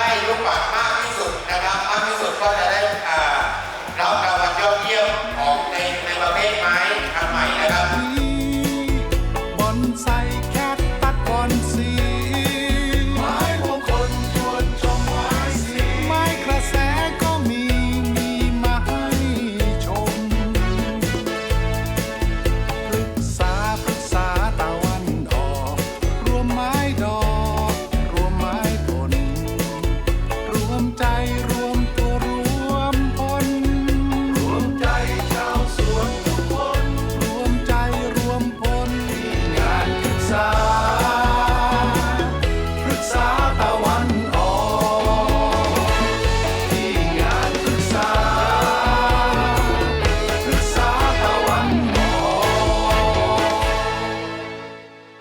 ได้ยกปาก sa